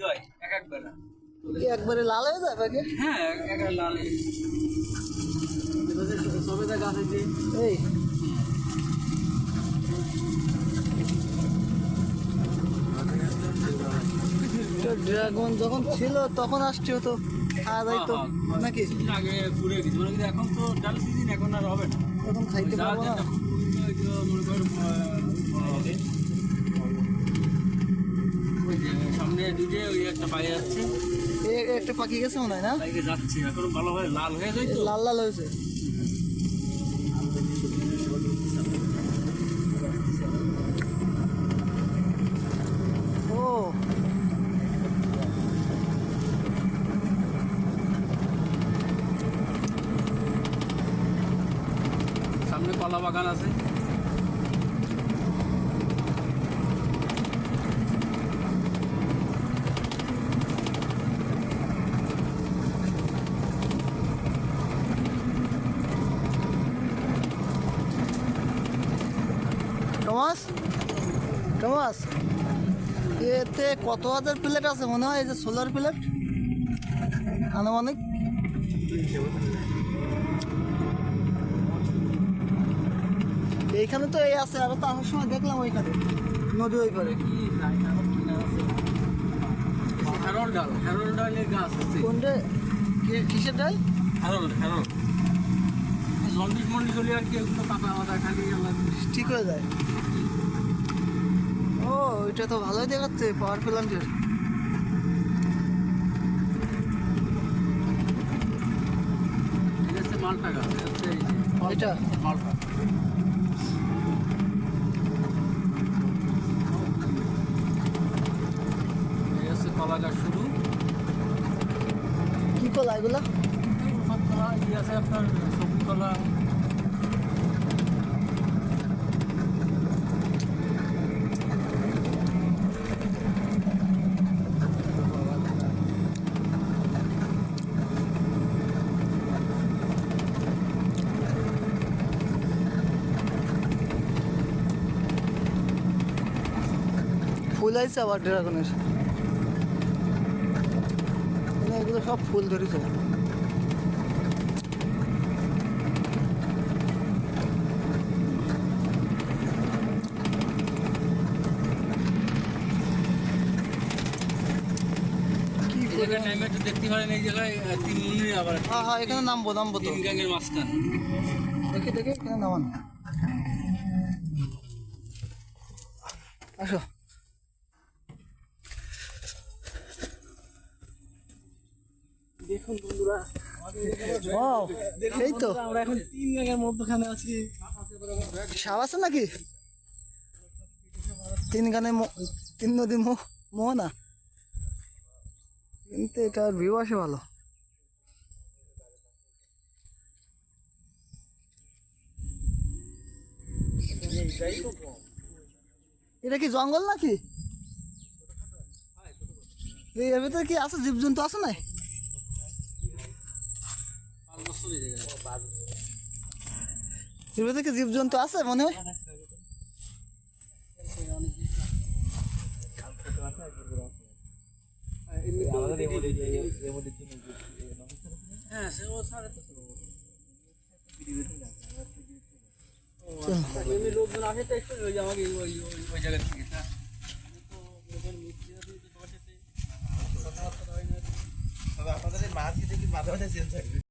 হয় এক একবার। কি একবারে লাল হয়ে যায় হ্যাঁ এক একবার লাল হয়ে সবেদা গাছ আছে এই ড্রাগন যখন ছিল তখন আসছে তো খাওয়া যাইতো হ্যাঁ, নাকি? আগে ঘুরে গেছি। মানে এখন তো ডাল সিজন এখন আর হবে না। তখন খাইতে পারব না যেটা ওই যে মনে কর আহ, হবে। ওই যে সামনে ওই একটা পায়ে যাচ্ছে। একটা পাখি গেছে মনে হয় না? যাচ্ছে এখন ভালো লাল হয়ে যায় তো? লাল লাল হয়েছে। সামনে কলা বাগান আছে। টমাস টমাস এতে কত হাজার প্লেট আছে মনে হয়? এই যে সোলার প্লেট? আনুমানিক? এইখানে তো এই আছে আরও তো আসার সময় দেখলাম ওইখানে। নদী ওই পারে। কোনটা? কিসের ডাল? Harold Harold. জন্ডিস মন্ডিস হলে আর কি এগুলো পাতা মাথা খালি ঠিক হয়ে যায়। ও এটা তো ভালোই দেখাচ্ছে পাওয়ার প্ল্যান্টের মালটা গাছ এটা? মালটা। কলা গাছ শুরু কি কলা এগুলা? কলা আছে আপনার সবজি ফুল আইছে আবার ড্রাগনের। মানে এগুলো সব ফুল ধরেছে। একটু দেখতে পারেন এই জায়গায় তিন মুন্নি আবার হ্যাঁ হ্যাঁ এখানে নামবো নামবো তো। তিন গ্যাংয়ের মাঝখান। দেখি দেখি এখানে নামান। আসো। দেখুন বন্ধুরা এই তো। আমরা এখন তিন গ্যাংয়ের মধ্যখানে আছি। সাপ আছে নাকি? তিন গানে তিন নদী মোহনা? কিন্তু এটার ভিউ আসে ভালো। এটা কি জঙ্গল নাকি? এর ভিতরে কি আছে? জীবজন্তু আছে না এর ভিতরে কি জীবজন্তু আছে মনে হয়? হ্যাঁ সে ও সাড়ে তো এমনি লোকজন আসে তো একটু ওই যে আমাকে ওই ওই ওই জায়গা থেকে হ্যাঁ তবে আপনাদের এই মাছ খেতে কি মাঝে মাঝে চেঞ্জ থাকবে